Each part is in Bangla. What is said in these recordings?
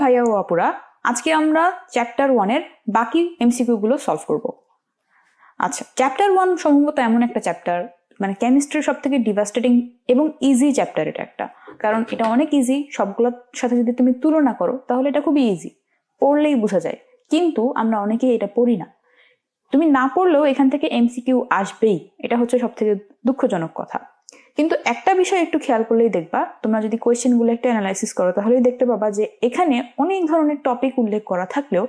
ভাইয়া ও আপুরা, আজকে আমরা চ্যাপ্টার ওয়ানের বাকি এমসিকিউ গুলো সলভ করব। আচ্ছা চ্যাপ্টার ওয়ান সম্ভবত এমন একটা চ্যাপ্টার মানে কেমিস্ট্রির সব থেকে ডিভাস্টেটিং এবং ইজি চ্যাপ্টার এটা একটা। কারণ এটা অনেক ইজি সবগুলোর সাথে যদি তুমি তুলনা করো, তাহলে এটা খুবই ইজি পড়লেই বোঝা যায়, কিন্তু আমরা অনেকেই এটা পড়ি না। তুমি না পড়লেও এখান থেকে এমসিকিউ আসবেই, এটা হচ্ছে সব থেকে দুঃখজনক কথা। কিন্তু একটা বিষয় একটু খেয়াল করলেই দেখবা, তোমরা যদি কোয়েশ্চেনগুলো একটু অ্যানালাইসিস করো, তাহলেই দেখতে পাবা যে এখানে অনেক ধরনের টপিক উল্লেখ করা থাকলেও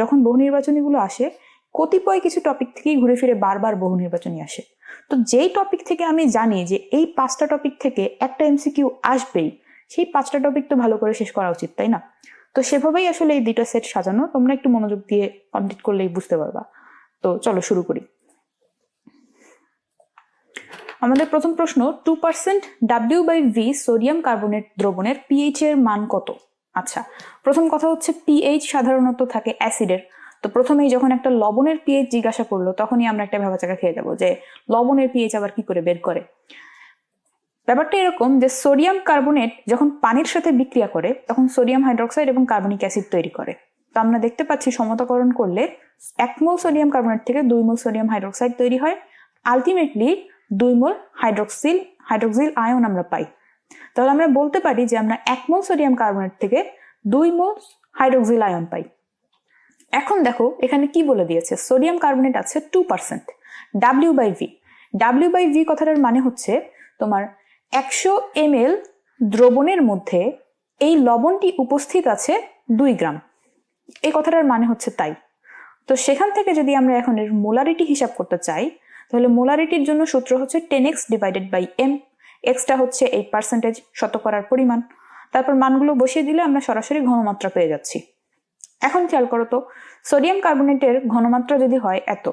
যখন বহু নির্বাচনীগুলো আসে, কতিপয় কিছু টপিক থেকেই ঘুরে ফিরে বারবার বহু নির্বাচনী আসে। তো যেই টপিক থেকে আমি জানি যে এই পাঁচটা টপিক থেকে একটা এমসিকিউ আসবেই, সেই পাঁচটা টপিক তো ভালো করে শেষ করা উচিত, তাই না? তো সেভাবেই আসলে এই দুইটা সেট সাজানো, তোমরা একটু মনোযোগ দিয়ে কমপ্লিট করলেই বুঝতে পারবা। তো চলো শুরু করি। আমাদের প্রথম প্রশ্ন two percent W by V sodium carbonate দ্রবণের পিএইচ এর মান কত? আচ্ছা প্রথম কথা হচ্ছে পিএইচ সাধারণত থাকে অ্যাসিডের তো প্রথমেই যখন একটা লবণের পিএইচ জিজ্ঞাসা করল, তখনই আমরা একটা ভেবাচাকা খেয়ে যাব যে লবণের পিএইচ আবার কি করে বের করে? ব্যাপারটা এরকম যে সোডিয়াম কার্বনেট যখন পানির সাথে বিক্রিয়া করে, তখন সোডিয়াম হাইড্রোক্সাইড এবং কার্বনিক অ্যাসিড তৈরি করে। তো আমরা দেখতে পাচ্ছি সমতাকরণ করলে এক মোল সোডিয়াম কার্বনেট থেকে দুই মোল সোডিয়াম হাইড্রোক্সাইড তৈরি হয়। আলটিমেটলি দুই মোল হাইড্রোক্সিল হাইড্রোক্সিল আয়ন আমরা পাই। তাহলে আমরা বলতে পারি যে আমরা এক মোল সোডিয়াম কার্বনেট থেকে দুই মোল হাইড্রোক্সিল আয়ন পাই। এখন দেখো, এখানে কি বলে দিয়েছে? সোডিয়াম কার্বনেট আছে two percent W by V W by V কথাটার মানে হচ্ছে তোমার একশো এম দ্রবণের মধ্যে এই লবণটি উপস্থিত আছে দুই গ্রাম। এই কথাটার মানে হচ্ছে তাই। তো সেখান থেকে যদি আমরা এখন এর মোলারিটি হিসাব করতে চাই তাহলে মোলারিটির জন্য সূত্র হচ্ছে ten X divided by M extra হচ্ছে এই পার্সেন্টেজ শতকরার পরিমাণ। তারপর মানগুলো বসিয়ে দিলে আমরা সরাসরি ঘনমাত্রা পেয়ে যাচ্ছি। এখন খেয়াল করো তো সোডিয়াম কার্বনেটের ঘনমাত্রা যদি হয় এত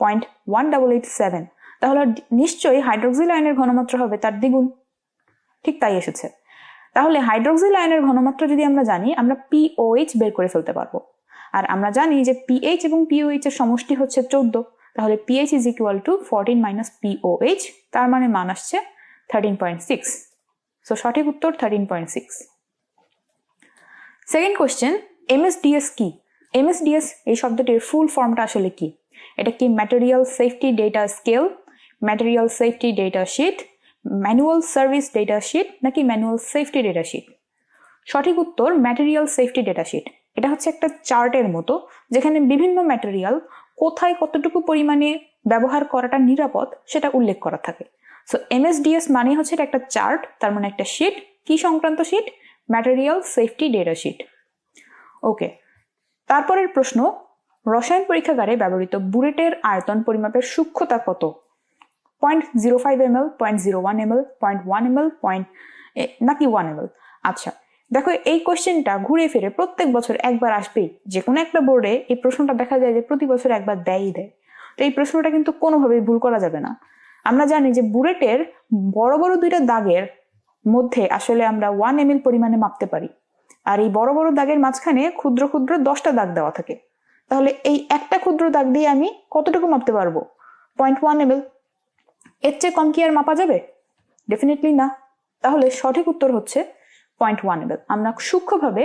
point one double eight seven তাহলে নিশ্চয়ই হাইড্রোক্সিল আয়নের ঘনমাত্রা হবে তার দ্বিগুণ। ঠিক তাই এসেছে। তাহলে হাইড্রোক্সিল আয়নের ঘনমাত্রা যদি আমরা জানি, আমরা পিওএইচ বের করে ফেলতে পারব। আর আমরা জানি যে পিএইচ এবং পিওএইচ এর সমষ্টি হচ্ছে চোদ্দ। তাহলে pH is equal to fourteen minus pOH তার মানে মান আসছে থার্টিন পয়েন্ট সিক্স সো সঠিক উত্তর thirteen point six second question MSDS কি? এমএসডিএস এই শব্দটির ফুল ফর্মটা আসলে কি? এটা কি material safety data scale material safety data sheet manual service data sheet নাকি ম্যানুয়াল সেফটি ডেটা শিট সঠিক উত্তর ম্যাটেরিয়াল সেফটি ডেটা শিট এটা হচ্ছে একটা চার্টের মতো, যেখানে বিভিন্ন ম্যাটেরিয়াল কোথায় কতটুকু পরিমাণে ব্যবহার করাটা নিরাপদ সেটা উল্লেখ করা থাকে। সো এমএসডিএস মানে হচ্ছে একটা চার্ট, তার মানে একটা শিট। কি সংক্রান্ত sheet? Material safety data sheet okay তারপরের প্রশ্ন, রসায়ন পরীক্ষাগারে ব্যবহৃত বুলেটের আয়তন পরিমাপের সূক্ষ্মতা কত? Point zero five M L point zero one M L point one M L point নাকি ওয়ান এম এল আচ্ছা দেখো, এই কোয়েশ্চেনটা ঘুরে ফিরে প্রত্যেক বছর একবার আসবেই। যে কোনো একটা বোর্ডে এই প্রশ্নটা দেখা যায় যে প্রতি বছর একবার দেয়ই দেয়। তো এই প্রশ্নটা কিন্তু কোনোভাবেই ভুল করা যাবে না। আমরা জানি যে বুলেটের বড় বড় দুইটা দাগের মধ্যে আসলে আমরা ওয়ান এম পরিমাণে মাপতে পারি। আর এই বড় বড় দাগের মাঝখানে ক্ষুদ্র ক্ষুদ্র দশটা দাগ দেওয়া থাকে। তাহলে এই একটা ক্ষুদ্র দাগ দিয়ে আমি কতটুকু মাপতে পারব? পয়েন্ট ওয়ান এম এর চেয়ে কম কি আর মাপা যাবে? ডেফিনেটলি না। তাহলে সঠিক উত্তর হচ্ছে পয়েন্ট ওয়ান এম আমরা সূক্ষ্মভাবে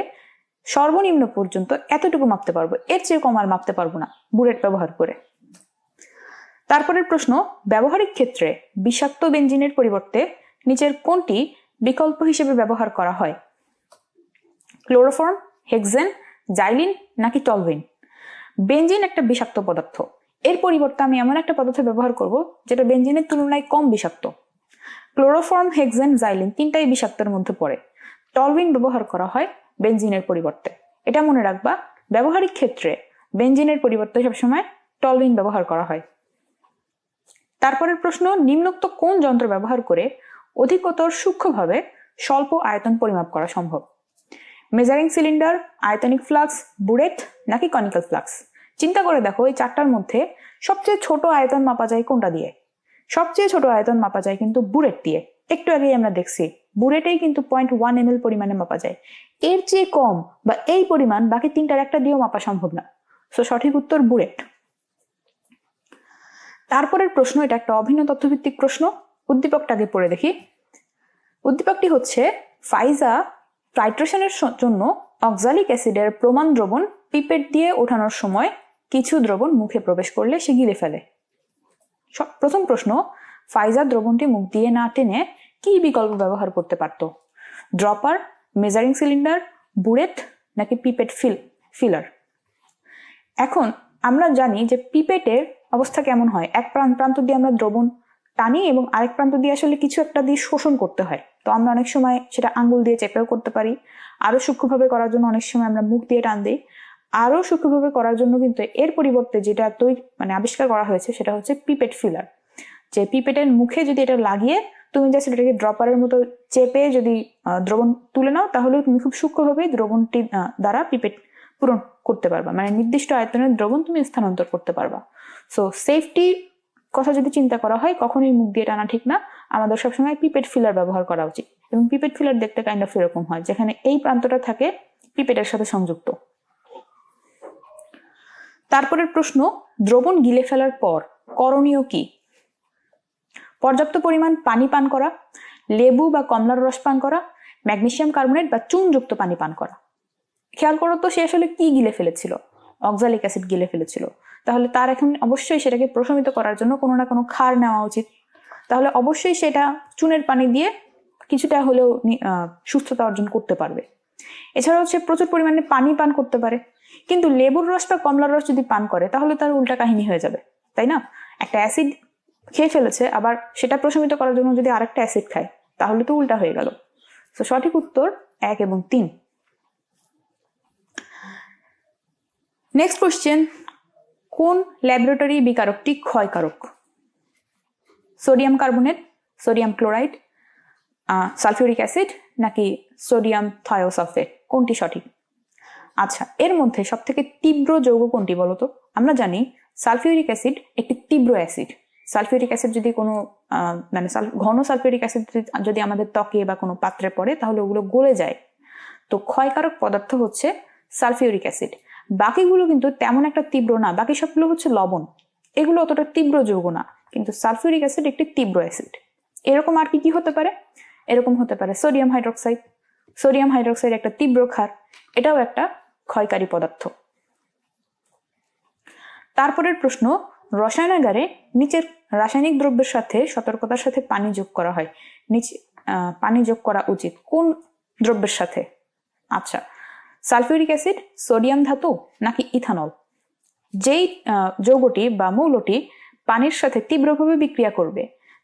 সর্বনিম্ন পর্যন্ত এতটুকু মাপতে পারব। এর চেয়ে কম আর মাপতে পারব না, বুলেট ব্যবহার করে। তারপরের প্রশ্ন, ব্যবহারিক ক্ষেত্রে বিষাক্ত বেঞ্জিনের পরিবর্তে নিচের কোনটি বিকল্প হিসেবে ব্যবহার করা হয়? ক্লোরোফর্ম, হেক্সেন, জাইলিন নাকি টলভিন? বেঞ্জিন একটা বিষাক্ত পদার্থ। এর পরিবর্তে আমি এমন একটা পদার্থ ব্যবহার করব যেটা বেঞ্জিনের তুলনায় কম বিষাক্ত। ক্লোরোফর্ম, হেক্সেন, জাইলিন তিনটাই বিষাক্তের মধ্যে পড়ে। টলভিন ব্যবহার করা হয় বেঞ্জিনের পরিবর্তে। এটা মনে রাখবা, ব্যবহারিক ক্ষেত্রে বেঞ্জিনের পরিবর্তে সবসময় টলভিন ব্যবহার করা হয়। তারপরের প্রশ্ন, নিম্নোক্ত কোন যন্ত্র ব্যবহার করে অধিকতর সূক্ষ্মভাবে স্বল্প আয়তন পরিমাপ করা সম্ভব? মেজারিং সিলিন্ডার আয়তনিক ফ্লাক্স বুলেট নাকি কনিক্যাল ফ্লাক্স চিন্তা করে দেখো, এই চারটার মধ্যে সবচেয়ে ছোট আয়তন মাপা যায় কোনটা দিয়ে? সবচেয়ে ছোট আয়তন মাপা যায় কিন্তু বুলেট দিয়ে। একটু আগেই আমরা দেখছি বুলেটেই কিন্তু পয়েন্ট ওয়ান এম পরিমাণে মাপা যায়। এর চেয়ে কম বা এই পরিমাণ বাকি তিনটার একটা দিয়েও মাপা সম্ভব না। সো সঠিক উত্তর বুলেট তারপরের প্রশ্ন, এটা একটা অভিন্ন তথ্যভিত্তিক প্রশ্ন উদ্দীপকটাকে পড়ে দেখি। উদ্দীপকটি হচ্ছে, ফাইজা টাইট্রেশনের জন্য অক্সালিক অ্যাসিডের প্রমাণ দ্রবণ পিপেট দিয়ে ওঠানোর সময় কিছু দ্রবণ মুখে প্রবেশ করলে সে গিলে ফেলে। প্রথম প্রশ্ন ফাইজার দ্রবণটি মুখ দিয়ে না টেনে কি বিকল্প ব্যবহার করতে পারত? ড্রপার মেজারিং সিলিন্ডার বুলেট নাকি পিপেট ফিল ফিলার এখন আমরা জানি যে পিপেটের অবস্থা কেমন হয়। এক প্রান্ত প্রান্ত দিয়ে আমরা দ্রবণ টানি এবং আরেক প্রান্ত দিয়ে আসলে কিছু একটা দিয়ে শোষণ করতে হয়। তো আমরা অনেক সময় সেটা আঙ্গুল দিয়ে চেপেও করতে পারি। আরও সূক্ষ্মভাবে করার জন্য অনেক সময় আমরা মুখ দিয়ে টান দিই। আরও সূক্ষ্মভাবে করার জন্য কিন্তু এর পরিবর্তে যেটা তৈরি মানে আবিষ্কার করা হয়েছে সেটা হচ্ছে পিপেট ফিলার যে পিপেটের মুখে যদি এটা লাগিয়ে তুমি জাস্ট এটাকে ড্রপারের মতো চেপে যদি দ্রবণ তুলে নাও, তাহলেও তুমি খুব সূক্ষ্মভাবে দ্রবণটি দ্বারা পিপেট পূরণ করতে পারবা। মানে নির্দিষ্ট আয়তনের দ্রবণ তুমি স্থানান্তর করতে পারবা। সো সেফটি কথা যদি চিন্তা করা হয়, কখনোই মুখ দিয়ে টানা ঠিক না। আমাদের সবসময় পিপেট ফিলার ব্যবহার করা উচিত। এবং পিপেট ফিলার দেখতে কাইন্ড অফ এরকম হয়, যেখানে এই প্রান্তটা থাকে পিপেটের সাথে সংযুক্ত। তারপরের প্রশ্ন, দ্রবণ গিলে ফেলার পর করণীয় কি? পর্যাপ্ত পরিমাণ পানি পান করা, লেবু বা কমলার রস পান করা, ম্যাগনেশিয়াম কার্বনেট বা চুনযুক্ত পানি পান করা। খেয়াল করো তো সে আসলে কি গিলে ফেলেছিল? অক্সালিক অ্যাসিড গিলে ফেলেছিল। তাহলে তার এখন অবশ্যই সেটাকে প্রশমিত করার জন্য কোনো না কোনো ক্ষার নেওয়া উচিত। তাহলে অবশ্যই সেটা চুনের পানি দিয়ে কিছুটা হলেও সুস্থতা অর্জন করতে পারবে। এছাড়াও সে প্রচুর পরিমাণে পানি পান করতে পারে। কিন্তু লেবুর রস বা কমলার রস যদি পান করে, তাহলে তার উল্টা কাহিনী হয়ে যাবে, তাই না? একটা অ্যাসিড খেয়ে ফেলেছে, আবার সেটা প্রশমিত করার জন্য যদি আরেকটা অ্যাসিড খায়, তাহলে তো উল্টা হয়ে গেল। তো সঠিক উত্তর এক এবং তিন। নেক্সট কোশ্চেন কোন ল্যাবরেটরি বিকারকটি ক্ষয়কারক? Sodium carbonate sodium chloride sulphuric acid নাকি সোডিয়াম থায়োসালফেট কোনটি সঠিক? আচ্ছা এর মধ্যে সব থেকে তীব্র যৌগ কোনটি বলতো? আমরা জানি সালফিউরিক অ্যাসিড একটি তীব্র অ্যাসিড সালফিউরিক অ্যাসিড যদি কোনো মানে ঘন সালফিউরিক অ্যাসিড যদি আমাদের ত্বকে বা কোনো পাত্রে পড়ে, তাহলে ওগুলো গলে যায়। তো ক্ষয়কারক পদার্থ হচ্ছে সালফিউরিক অ্যাসিড। বাকিগুলো কিন্তু তেমন একটা তীব্র না, বাকি সবগুলো হচ্ছে লবণ। এগুলো অতটা তীব্র যৌগ না, কিন্তু সালফিউরিক অ্যাসিড একটি তীব্র অ্যাসিড। এরকম আর কি কি হতে পারে? এরকম হতে পারে সোডিয়াম হাইড্রোক্সাইড। সোডিয়াম হাইড্রোক্সাইড একটা তীব্র ক্ষার, এটাও একটা ক্ষয়কারী পদার্থ। তারপরের প্রশ্ন, রসায়নাগারে নিচের রাসায়নিক দ্রব্যের সাথে সতর্কতার সাথে পানি যোগ করা হয়। নিচে পানি যোগ করা উচিত। কোন দ্রব্যের সাথে? আচ্ছা সালফিউরিক অ্যাসিড, সোডিয়াম ধাতু নাকি ইথানল? যেই যৌগটি বা মৌলটি পানির সাথে তীব্রভাবে বিক্রিয়া করবে,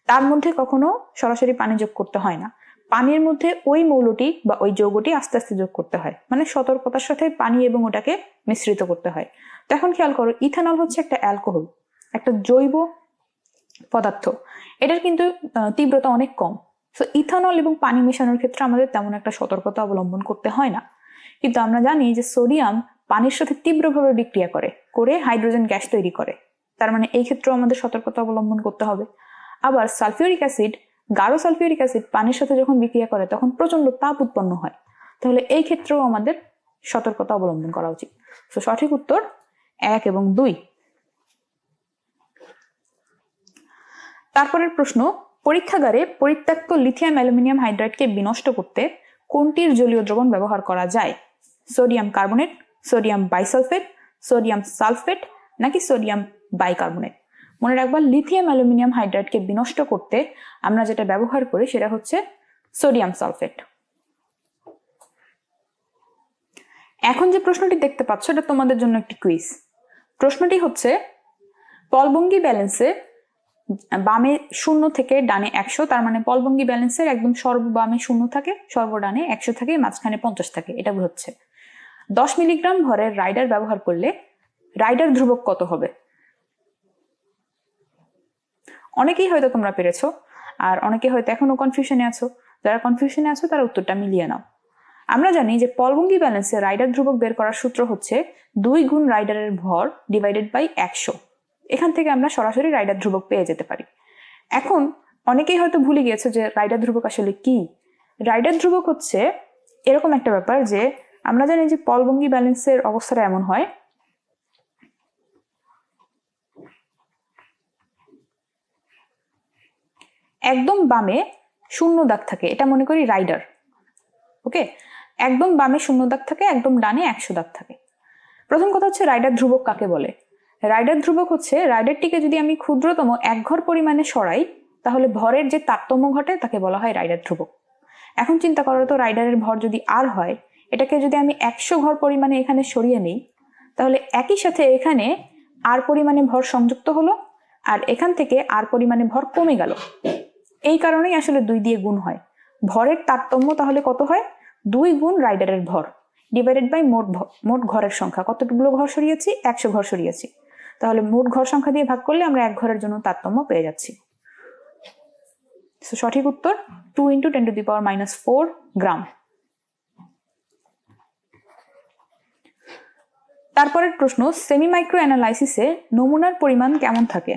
তার মধ্যে কখনো সরাসরি পানি যোগ করতে হয় না। পানির মধ্যে ওই মৌলটি বা ওই যৌগটি আস্তে আস্তে যোগ করতে হয়। মানে সতর্কতার সাথে পানি এবং ওটাকে মিশ্রিত করতে হয়। তো এখন খেয়াল করো, ইথানল হচ্ছে একটা অ্যালকোহল, একটা জৈব পদার্থ। এটার কিন্তু তীব্রতা অনেক কম। সো ইথানল এবং পানি মেশানোর ক্ষেত্রে আমাদের তেমন একটা সতর্কতা অবলম্বন করতে হয় না। কিন্তু আমরা জানি যে সোডিয়াম পানির সাথে তীব্রভাবে বিক্রিয়া করে করে হাইড্রোজেন গ্যাস তৈরি করে। তার মানে এই ক্ষেত্রেও আমাদের সতর্কতা অবলম্বন করতে হবে। আবার সালফিউরিক অ্যাসিড গাঢ় সালফিউরিক অ্যাসিড পানির সাথে যখন বিক্রিয়া করে, তখন প্রচণ্ড তাপ উৎপন্ন হয়। তাহলে এই ক্ষেত্রেও আমাদের সতর্কতা অবলম্বন করা উচিত। তো সঠিক উত্তর এক এবং দুই। তারপরের প্রশ্ন, পরীক্ষাগারে পরিত্যক্ত লিথিয়াম অ্যালুমিনিয়াম হাইড্রাইডকে বিনষ্ট করতে কোনটির জলীয় দ্রবণ ব্যবহার করা যায়? Sodium carbonate, sodium bisulphate, sodium sulphate নাকি সোডিয়াম বাইকার্বনেট? মনে রাখবা, লিথিয়াম অ্যালুমিনিয়াম হাইড্রাইডকে বিনষ্ট করতে আমরা যেটা ব্যবহার করি সেটা হচ্ছে সোডিয়াম সালফেট। এখন যে প্রশ্নটি দেখতে পাচ্ছ, এটা তোমাদের জন্য একটি কুইজ প্রশ্নটি হচ্ছে, পলবঙ্গি ব্যালেন্সে বামে শূন্য থেকে ডানে একশো, তার মানে পলবঙ্গি ব্যালেন্সের একদম সর্ব বামে শূন্য থাকে, সর্বডানে একশো থাকে মাঝখানে পঞ্চাশ থাকে, এটা হচ্ছে দশ মিলিগ্রাম ভরের রাইডার ব্যবহার করলে রাইডার ধ্রুবক কত হবে? অনেকেই হয়তো তোমরা পেরেছ, আর অনেকে হয়তো এখনও কনফিউশনে আছো। যারা কনফিউশনে আছো, তারা উত্তরটা মিলিয়ে নাও। আমরা জানি যে পলবঙ্গি ব্যালেন্সে রাইডার ধ্রুবক বের করার সূত্র হচ্ছে দুই গুণ রাইডারের ভর ডিভাইডেড বাই একশো। এখান থেকে আমরা সরাসরি রাইডার ধ্রুবক পেয়ে যেতে পারি। এখন অনেকেই হয়তো ভুলে গিয়েছে যে রাইডার ধ্রুবক আসলে কি? রাইডার ধ্রুবক হচ্ছে এরকম একটা ব্যাপার যে আমরা জানি যে পলবঙ্গি ব্যালেন্সের অবস্থাটা এমন হয়, একদম বামে শূন্য দাগ থাকে, এটা মনে করি রাইডার, ওকে? একদম বামে শূন্য দাগ থাকে, একদম ডানে একশো দাগ থাকে। প্রথম কথা হচ্ছে রাইডার ধ্রুবক কাকে বলে? রাইডার ধ্রুবক হচ্ছে, রাইডারটিকে যদি আমি ক্ষুদ্রতম এক ঘর পরিমাণে সরাই, তাহলে ভরের যে তারতম্য ঘটে, তাকে বলা হয় রাইডার ধ্রুবক। এখন চিন্তা করো তো, রাইডারের ভর যদি আর হয়, এটাকে যদি আমি একশো ঘর পরিমাণে এখানে সরিয়ে নিই, তাহলে একই সাথে এখানে আর পরিমাণে ভর সংযুক্ত হলো, আর এখান থেকে আর পরিমাণে ভর কমে গেল। এই কারণেই আসলে দুই দিয়ে গুণ হয়। ভরের তারতম্য তাহলে কত হয়? দুই গুণ রাইডারের ভর ডিভাইডেড বাই মোট মোট ঘরের সংখ্যা। কতগুলো ঘর সরিয়েছি? একশো ঘর সরিয়েছি। তাহলে মোট ঘর সংখ্যা দিয়ে ভাগ করলে আমরা এক ঘরের জন্য তারতম্য পেয়ে যাচ্ছি। সঠিক উত্তর two into ten to the power minus four gram তারপরের প্রশ্ন সেমি মাইক্রো অ্যানালাইসিসে নমুনার পরিমাণ কেমন থাকে?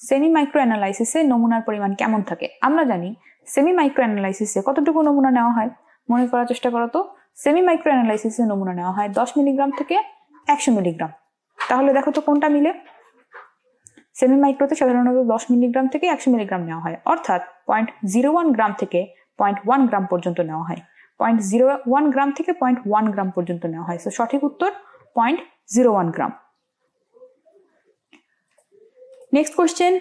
সেমি মাইক্রো অ্যানালাইসিসে নমুনার পরিমাণ কেমন থাকে? আমরা জানি সেমি মাইক্রো অ্যানালাইসিসে কতটুকু নমুনা নেওয়া হয়? মনে করার চেষ্টা করো তো। সেমি মাইক্রো অ্যানালাইসিসে নমুনা নেওয়া হয় দশ মিলিগ্রাম থেকে একশো মিলিগ্রাম। তাহলে দেখো তো কোনটা মিলে? সেমি মাইক্রোতে সাধারণত দশ মিলিগ্রাম থেকে একশো মিলিগ্রাম নেওয়া হয়। অর্থাৎ পয়েন্ট জিরো ওয়ান গ্রাম থেকে পয়েন্ট ওয়ান গ্রাম পর্যন্ত নেওয়া হয়। পয়েন্ট জিরো ওয়ান গ্রাম থেকে পয়েন্ট ওয়ান গ্রাম পর্যন্ত নেওয়া হয়। সো সঠিক উত্তর point zero one gram next question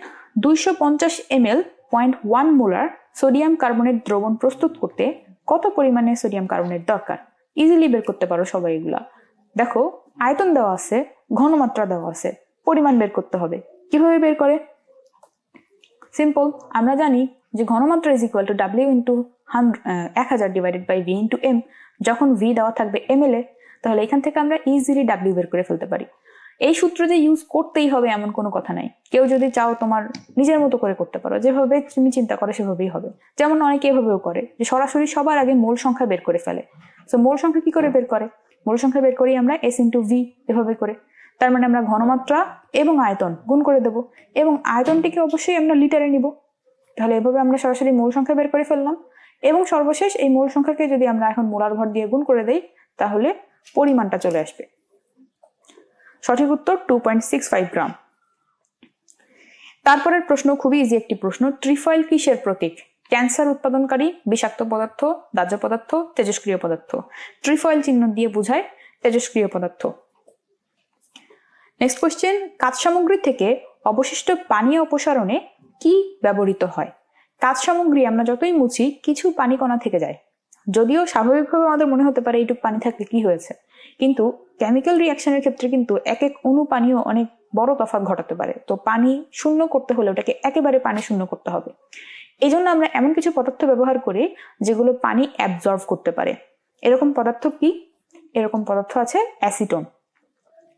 দুইশো পঞ্চাশ M L point one molar sodium carbonate দ্রবণ প্রস্তুত করতে কত পরিমাণে সোডিয়াম কার্বনেট দরকার? ইজিলি বের করতে পারো সবাই এগুলা। দেখো আয়তন দেওয়া আছে, ঘনমাত্রা দেওয়া আছে, পরিমাণ বের করতে হবে। কীভাবে বের করে? সিম্পল আমরা জানি যে ঘনমাত্রা is equal to W into এক হাজার divided by V into M যখন ভি দেওয়া থাকবে এম এল এ, তাহলে এখান থেকে আমরা ইজিলি ডাব্লিউ বের করে ফেলতে পারি। এই সূত্র যে ইউজ করতেই হবে এমন কোনো কথা নাই। কেউ যদি চাও তোমার নিজের মতো করে করতে পারো, যেভাবে তুমি চিন্তা করো সেভাবেই হবে। যেমন অনেকে এভাবেও করে, যে সরাসরি সবার আগে মোল সংখ্যা বের করে ফেলে। তো মোল সংখ্যা কি করে বের করে? মোল সংখ্যা বের করি আমরা এস ইন্টু ভি এভাবে করে। তার মানে আমরা ঘনমাত্রা এবং আয়তন গুণ করে দেব। এবং আয়তনটিকে অবশ্যই আমরা লিটারে নিব। তাহলে এভাবে আমরা সরাসরি মূল সংখ্যা বের করে ফেললাম। এবং সর্বশেষ এই মূল সংখ্যাকে যদি আমরা এখন মোলার ভর দিয়ে গুণ করে দেই, তাহলে পরিমাণটা চলে আসবে। সঠিক উত্তর two point six five gram. তারপরের প্রশ্ন খুবই ইজি একটি প্রশ্ন ট্রিফয়েল কিসের প্রতীক? ক্যান্সার উৎপাদনকারী, বিষাক্ত পদার্থ, দাহ্য পদার্থ, তেজস্ক্রিয় পদার্থ। ট্রিফয়েল চিহ্ন দিয়ে বোঝায় তেজস্ক্রিয় পদার্থ। নেক্সট কোয়েশ্চেন কাঁচ সামগ্রী থেকে অবশিষ্ট পানি অপসারণে কি ব্যবহৃত হয়? কাঁচ সামগ্রী আমরা যতই মুছি, কিছু পানি কণা থেকে যায়। যদিও স্বাভাবিকভাবে আমাদের মনে হতে পারে এইটুকু পানি থাকলে কি হয়েছে। কিন্তু কেমিক্যাল রিয়াকশনের ক্ষেত্রে কিন্তু এক এক অণু পানিও অনেক বড় তফাৎ ঘটাতে পারে। তো পানি শূন্য করতে হলে ওটাকে একেবারে পানি শূন্য করতে হবে। এই জন্য আমরা এমন কিছু পদার্থ ব্যবহার করি যেগুলো পানি অ্যাবজর্ভ করতে পারে। এরকম পদার্থ কি? এরকম পদার্থ আছে অ্যাসিটোন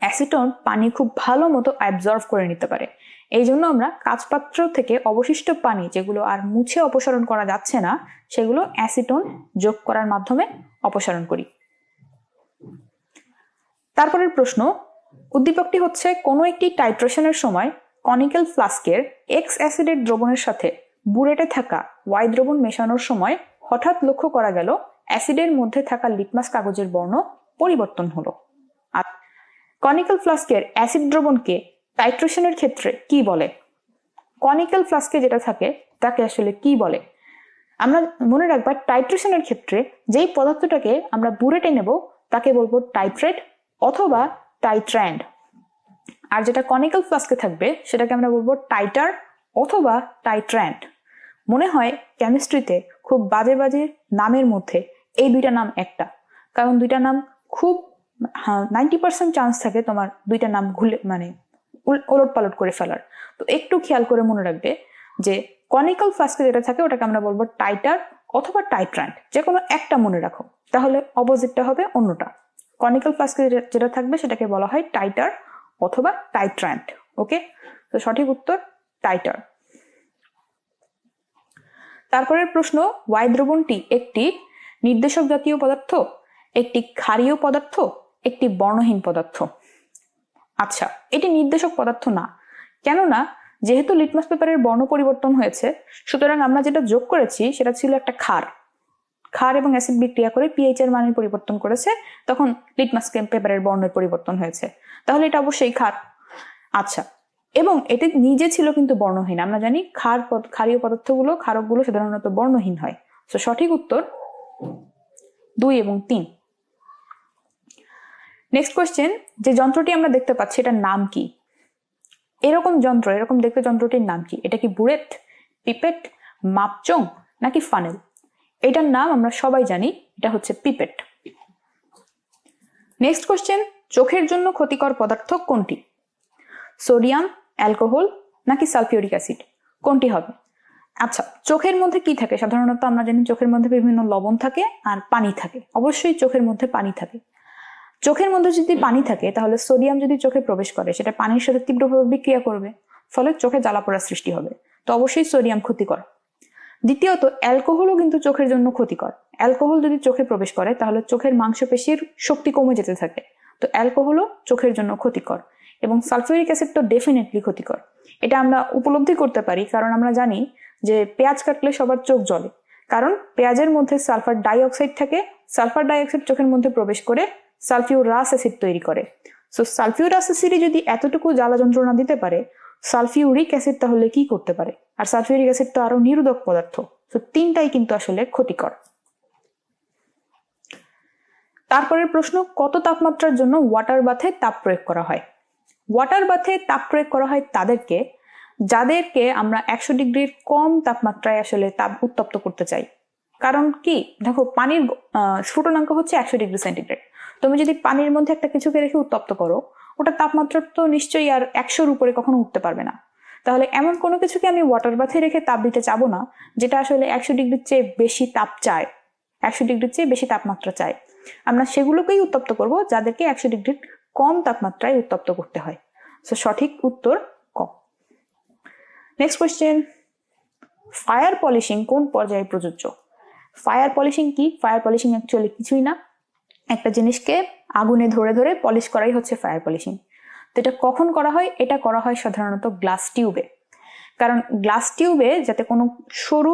অ্যাসিটন পানি খুব ভালো মতো অ্যাবজর্ভ করে নিতে পারে। এই জন্য আমরা কাঁচপাত্র থেকে অবশিষ্ট পানি যেগুলো আর মুছে অপসারণ করা যাচ্ছে না, সেগুলো অ্যাসিটন যোগ করার মাধ্যমে অপসারণ করি। তারপরের প্রশ্ন, উদ্দীপকটি হচ্ছে কোনো একটি টাইট্রেশনের সময় কনিক্যাল ফ্লাস্কের এক্স অ্যাসিডের দ্রবণের সাথে বুরেটে থাকা ওয়াই দ্রবণ মেশানোর সময় হঠাৎ লক্ষ্য করা গেল, অ্যাসিডের মধ্যে থাকা লিটমাস কাগজের বর্ণ পরিবর্তন হলো। আর কনিক্যাল ফ্লাস্কের অ্যাসিড দ্রবণকে টাইট্রেশনের ক্ষেত্রে কি বলে? কনিক্যাল ফ্লাস্কে যেটা থাকে, তাকে আসলে কি বলে? আমরা মনে রাখবা, টাইট্রেশনের ক্ষেত্রে যেই পদার্থটাকে আমরা বুড়েটে নেব, তাকে বলব টাইট্রেট অথবা টাইট্র্যান্ড আর যেটা কনিক্যাল ফ্লাস্কে থাকবে, সেটাকে আমরা বলব টাইটার অথবা টাইট্র্যান্ড মনে হয় কেমিস্ট্রিতে খুব বাজে বাজে নামের মধ্যে এই দুইটা নাম একটা। কারণ দুইটা নাম খুব নাইনটি পার্সেন্ট চান্স থাকে তোমার দুইটা নাম ঘুলে মানে ওলট পালট করে ফেলার। তো একটু খেয়াল করে মনে রাখবে যে কনিক্যাল ফ্লাস্কে যেটা থাকে ওটাকে আমরা বলব টাইটার অথবা টাইট্রান্ট যে কোনো একটা মনে রাখো। তাহলে অপোজিটটা হবে অন্যটা। কনিক্যাল ফ্লাস্কে যেটা থাকবে সেটাকে বলা হয় টাইটার অথবা টাইট্রান্ট ওকে তো সঠিক উত্তর টাইটার তারপরের প্রশ্ন ওয়াই দ্রবণটি একটি নির্দেশক জাতীয় পদার্থ, একটি ক্ষারীয় পদার্থ, একটি বর্ণহীন পদার্থ? আচ্ছা এটি নির্দেশক পদার্থ না। কেননা, যেহেতু লিটমাস পেপারের বর্ণ পরিবর্তন হয়েছে, সুতরাং আমরা যেটা যোগ করেছি সেটা ছিল একটা ক্ষার। ক্ষার এবং অ্যাসিড বিক্রিয়া করে পিএইচ এর মানের পরিবর্তন করেছে, তখন লিটমাস পেপারের বর্ণের পরিবর্তন হয়েছে। তাহলে এটা অবশ্যই ক্ষার। আচ্ছা এবং এটি নিজে ছিল কিন্তু বর্ণহীন। আমরা জানি ক্ষার ক্ষারীয় পদার্থগুলো, ক্ষারকগুলো সাধারণত বর্ণহীন হয়। তো সঠিক উত্তর দুই এবং তিন। নেক্সট কোয়েশ্চেন যে যন্ত্রটি আমরা দেখতে পাচ্ছি, এটার নাম কি? এরকম যন্ত্র, এরকম দেখতে যন্ত্রটির নাম কি? এটা কি বুড়েট পিপেট, মাপচং, নাকি ফানেল? এটার নাম আমরা সবাই জানি, এটা হচ্ছে পিপেট। নেক্সট কোয়েশ্চেন চোখের জন্য ক্ষতিকর পদার্থ কোনটি? সোডিয়াম অ্যালকোহল নাকি সালফিউরিক অ্যাসিড? কোনটি হবে? আচ্ছা চোখের মধ্যে কি থাকে? সাধারণত আমরা জানি চোখের মধ্যে বিভিন্ন লবণ থাকে আর পানি থাকে। অবশ্যই চোখের মধ্যে পানি থাকে। চোখের মধ্যে যদি পানি থাকে, তাহলে সোডিয়াম যদি চোখে প্রবেশ করে, সেটা পানির সাথে তীব্রভাবে বিক্রিয়া করবে, ফলে চোখে জ্বালাপোড়া সৃষ্টি হবে। তো অবশ্যই সোডিয়াম ক্ষতিকর। দ্বিতীয়ত, অ্যালকোহলও কিন্তু চোখের জন্য ক্ষতিকর। অ্যালকোহল যদি চোখে প্রবেশ করে, তাহলে চোখের মাংসপেশির শক্তি কমে যেতে থাকে। তো অ্যালকোহলও চোখের জন্য ক্ষতিকর। এবং সালফিউরিক অ্যাসিড তো ডেফিনেটলি ক্ষতিকর। এটা আমরা উপলব্ধি করতে পারি, কারণ আমরা জানি যে পেঁয়াজ কাটলে সবার চোখ জ্বলে। কারণ পেঁয়াজের মধ্যে সালফার ডাইঅক্সাইড থাকে, সালফার ডাইঅক্সাইড চোখের মধ্যে প্রবেশ করে সালফিউরাস অ্যাসিড তৈরি করে। সো সালফিউরাস অ্যাসিডই যদি এতটুকু জ্বালা যন্ত্রণা দিতে পারে, সালফিউরিক অ্যাসিড তাহলে কি করতে পারে? আর সালফিউরিক অ্যাসিড তো আরও নিরোধক পদার্থ। তো তিনটাই কিন্তু আসলে ক্ষতিকর। তারপরের প্রশ্ন, কত তাপমাত্রার জন্য ওয়াটার বাথে তাপ প্রয়োগ করা হয়? ওয়াটার বাথে তাপ প্রয়োগ করা হয় তাদেরকে, যাদেরকে আমরা একশো ডিগ্রির কম তাপমাত্রায় আসলে তাপ উত্তপ্ত করতে চাই। কারণ কি? দেখো, পানির স্ফুটনাঙ্ক হচ্ছে একশো ডিগ্রি সেন্টিগ্রেড। তুমি যদি পানির মধ্যে একটা কিছুকে রেখে উত্তপ্ত করো, ওটা তাপমাত্রা তো নিশ্চয়ই আর একশোর উপরে কখনো উঠতে পারবে না। তাহলে এমন কোনো কিছুকে আমি ওয়াটার বাথে রেখে তাপ দিতে চাবো না, যেটা আসলে একশো ডিগ্রির চেয়ে বেশি তাপ চায়। একশো ডিগ্রির চেয়ে বেশি তাপমাত্রা চায়। আমরা সেগুলোকেই উত্তপ্ত করব, যাদেরকে একশো ডিগ্রির কম তাপমাত্রায় উত্তপ্ত করতে হয়। সো সঠিক উত্তর ক নেক্সট কোয়েশ্চেন ফায়ার পলিশিং কোন পর্যায়ে প্রযোজ্য? ফায়ার পলিশিং কি? ফায়ার পলিশিং অ্যাকচুয়ালি কিছুই না। একটা জিনিসকে আগুনে ধরে ধরে পলিশ করাই হচ্ছে ফায়ার পলিশিং তো এটা কখন করা হয়? এটা করা হয় সাধারণত গ্লাস টিউবে কারণ গ্লাস টিউবে যাতে কোনো সরু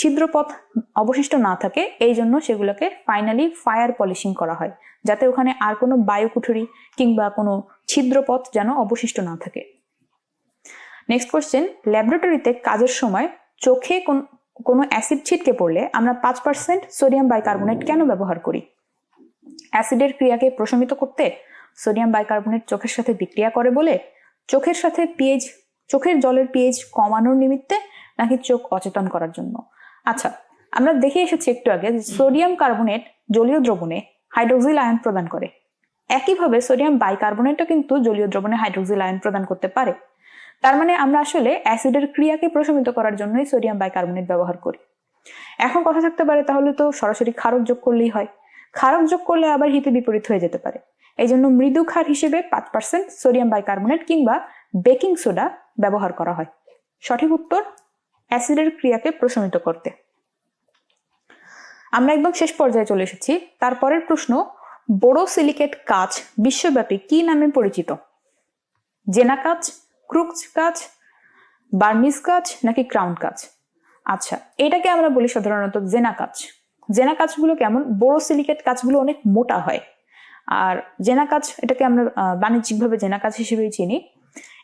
ছিদ্রপথ অবশিষ্ট না থাকে, এই জন্য সেগুলোকে ফাইনালি ফায়ার পলিশিং করা হয়। যাতে ওখানে আর কোনো বায়ুকুঠুরি কিংবা কোনো ছিদ্রপথ যেন অবশিষ্ট না থাকে। নেক্সট কোয়েশ্চেন ল্যাবরেটরিতে কাজের সময় চোখে কোন, কোনো অ্যাসিড ছিটকে পড়লে আমরা পাঁচ পার্সেন্ট সোডিয়াম বাইকার্বনেট কেন ব্যবহার করি? অ্যাসিডের ক্রিয়াকে প্রশমিত করতে সোডিয়াম বাইকার্বনেট চোখের সাথে বিক্রিয়া করে বলে চোখের সাথে পিএইচ চোখের জলের পিএইচ কমানোর নিমিত্তে নাকি চোখ অচেতন করার জন্য? আচ্ছা আমরা দেখে এসেছি একটু আগে সোডিয়াম কার্বনেট জলীয় দ্রবণে হাইড্রোক্সিল আয়ন প্রদান করে। একইভাবে সোডিয়াম বাইকার্বনেটও কিন্তু জলীয় দ্রবণে হাইড্রোক্সিল আয়ন প্রদান করতে পারে। তার মানে আমরা আসলে অ্যাসিডের ক্রিয়াকে প্রশমিত করার জন্যই সোডিয়াম বাইকার্বনেট ব্যবহার করি। এখন কথা থাকতে পারে তাহলে তো সরাসরি ক্ষারক যোগ করলেই হয়। ক্ষারক যোগ করলে আবার হিতে বিপরীত হয়ে যেতে পারে। এই জন্য মৃদু ক্ষার হিসেবে পাঁচ পার্সেন্ট সোডিয়াম বাইকার্বনেট কিংবা বেকিং সোডা ব্যবহার করা হয়। সঠিক উত্তর, অ্যাসিডের ক্রিয়াকে প্রশমিত করতে। আমরা একদম শেষ পর্যায়ে চলে এসেছি। তারপরের প্রশ্ন বড় সিলিকেট কাজ বিশ্বব্যাপী কি নামে পরিচিত? জেনা কাজ ক্রুকস কাজ বার্মিস কাজ নাকি ক্রাউন কাজ আচ্ছা এটাকে আমরা বলি সাধারণত জেনা কাজ জেনা কাজগুলো কেমন? বড় সিলিকেট কাজগুলো অনেক মোটা হয়। আর জেনা কাজ এটাকে আমরা বাণিজ্যিকভাবে জেনা কাজ হিসেবেই চিনি।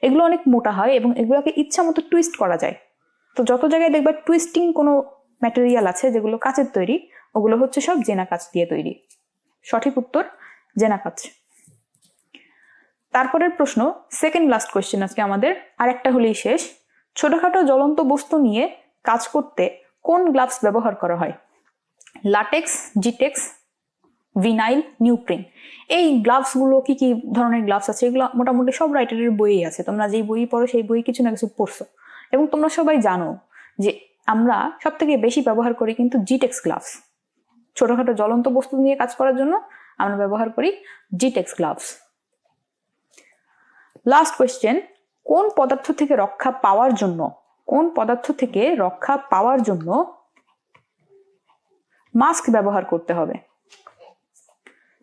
এগুলো অনেক মোটা হয় এবং এগুলোকে ইচ্ছা মতো টুইস্ট করা যায়। তো যত জায়গায় দেখবে টুইস্টিং কোনো ম্যাটেরিয়াল আছে যেগুলো কাচের তৈরি ওগুলো হচ্ছে সব জেনা কাচ দিয়ে তৈরি। সঠিক উত্তর জেনা কাচ তারপরের প্রশ্ন সেকেন্ড লাস্ট কোয়েশ্চেন আজকে আমাদের। আর একটা হলেই শেষ। ছোটখাটো জ্বলন্ত বস্তু নিয়ে কাজ করতে কোন গ্লাভস ব্যবহার করা হয়? লাটেক্স জিটেক্স ভিনাইল নিউপ্রিন এই গ্লাভসগুলো কি কি ধরনের গ্লাভস আছে? এগুলো মোটামুটি সব রাইটারের বইই আছে। তোমরা যেই বই পড়ো সেই বই কিছু না কিছু পড়ছো। এবং তোমরা সবাই জানো যে আমরা সব থেকে বেশি ব্যবহার করি কিন্তু জিটেক্স গ্লাভস। ছোটখাটো জ্বলন্ত বস্তু নিয়ে কাজ করার জন্য আমরা ব্যবহার করি জিটেক্স গ্লাভস লাস্ট কোয়েশ্চেন কোন পদার্থ থেকে রক্ষা পাওয়ার জন্য, কোন পদার্থ থেকে রক্ষা পাওয়ার জন্য মাস্ক ব্যবহার করতে হবে?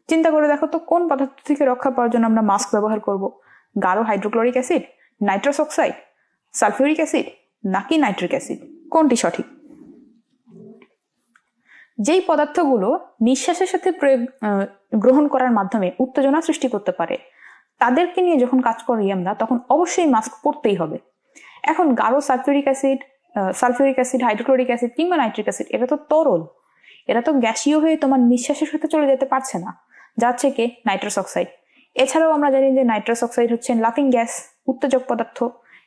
চিন্তা করে দেখো তো, কোন পদার্থ থেকে রক্ষা পাওয়ার জন্য আমরা মাস্ক ব্যবহার করব? গাঢ় hydrochloric acid nitrous oxide sulphuric acid নাকি নাইট্রিক অ্যাসিড কোনটি সঠিক? যেই পদার্থগুলো নিঃশ্বাসের সাথে প্রয়োগ গ্রহণ করার মাধ্যমে উত্তেজনা সৃষ্টি করতে পারে, তাদেরকে নিয়ে যখন কাজ করি আমরা, তখন অবশ্যই মাস্ক পরতেই হবে। এখন গাঢ় sulphuric acid sulphuric acid hydrochloric acid কিংবা নাইট্রিক অ্যাসিড এটা তো তরল। এরা তো গ্যাসীয় হয়ে তোমার নিঃশ্বাসের সাথে চলে যেতে পারছে না। যাচ্ছে কে? নাইট্রাস অক্সাইড এছাড়াও আমরা জানি যে নাইট্রাস অক্সাইড হচ্ছে লাফিং গ্যাস উত্তেজক পদার্থ।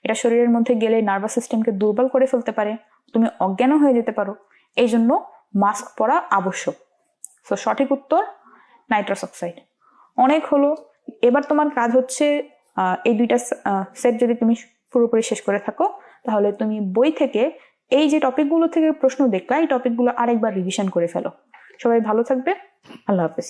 এটা শরীরের মধ্যে গেলে নার্ভাস সিস্টেমকে দুর্বল করে ফেলতে পারে। তুমি অজ্ঞানও হয়ে যেতে পারো। এই জন্য মাস্ক পরা আবশ্যক। সো সঠিক উত্তর, নাইট্রাস অক্সাইড। অনেক হলো। এবার তোমার কাজ হচ্ছে এই দুইটা সেট যদি তুমি পুরোপুরি শেষ করে থাকো, তাহলে তুমি বই থেকে এই যে টপিকগুলো থেকে প্রশ্ন দেখলা, এই টপিকগুলো আরেকবার রিভিশন করে ফেলো। সবাই ভালো থাকবে। আল্লাহ হাফেজ।